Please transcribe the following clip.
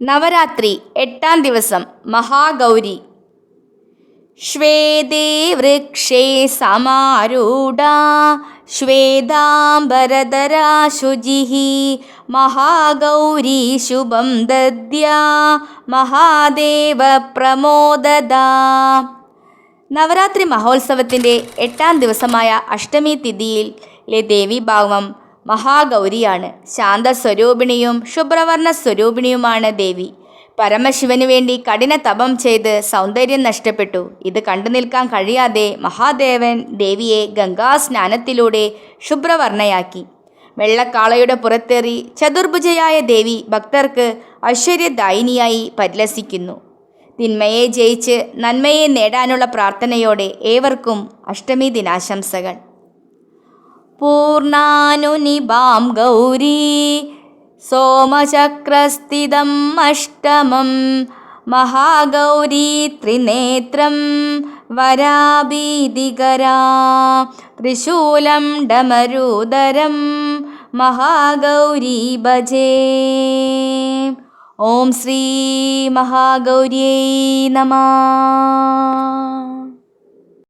നവരാത്രി എട്ടാം ദിവസം മഹാഗൗരി. ശ്വേതേ വൃക്ഷേ സമാരൂഢ ശ്വേതാംബരധരാ ശുചിഃ മഹാഗൗരി ശുഭം ദദ്യാ മഹാദേവ പ്രമോദദാ. നവരാത്രി മഹോത്സവത്തിന്റെ എട്ടാം ദിവസമായ അഷ്ടമി തിഥിയിലെ ദേവി ദേവീഭാവം മഹാഗൗരിയാണ്. ശാന്തസ്വരൂപിണിയും ശുഭ്രവർണ സ്വരൂപിണിയുമാണ് ദേവി. പരമശിവന് വേണ്ടി കഠിന തപം ചെയ്ത് സൗന്ദര്യം നഷ്ടപ്പെട്ടു. ഇത് കണ്ടു നിൽക്കാൻ കഴിയാതെ മഹാദേവൻ ദേവിയെ ഗംഗാസ്നാനത്തിലൂടെ ശുഭ്രവർണയാക്കി വെള്ളക്കാളയുടെ പുറത്തേറി ചതുർഭുജയായ ദേവി ഭക്തർക്ക് ഐശ്വര്യദായിനിയായി പരിലസിക്കുന്നു. തിന്മയെ ജയിച്ച് നന്മയെ നേടാനുള്ള പ്രാർത്ഥനയോടെ ഏവർക്കും അഷ്ടമി ദിനാശംസകൾ. പൂർണാനുനിഭാം ഗൗരീ. സോമചക്രസ്ഥിതം അഷ്ടമം. മഹാഗൗരീ ത്രിനേത്രം. വരാഭീതികരാ. ത്രിശൂലം ഡമരൂദരം. മഹാഗൗരീ ഭജേ. ഓം ശ്രീ മഹാഗൗരിയൈ നമ.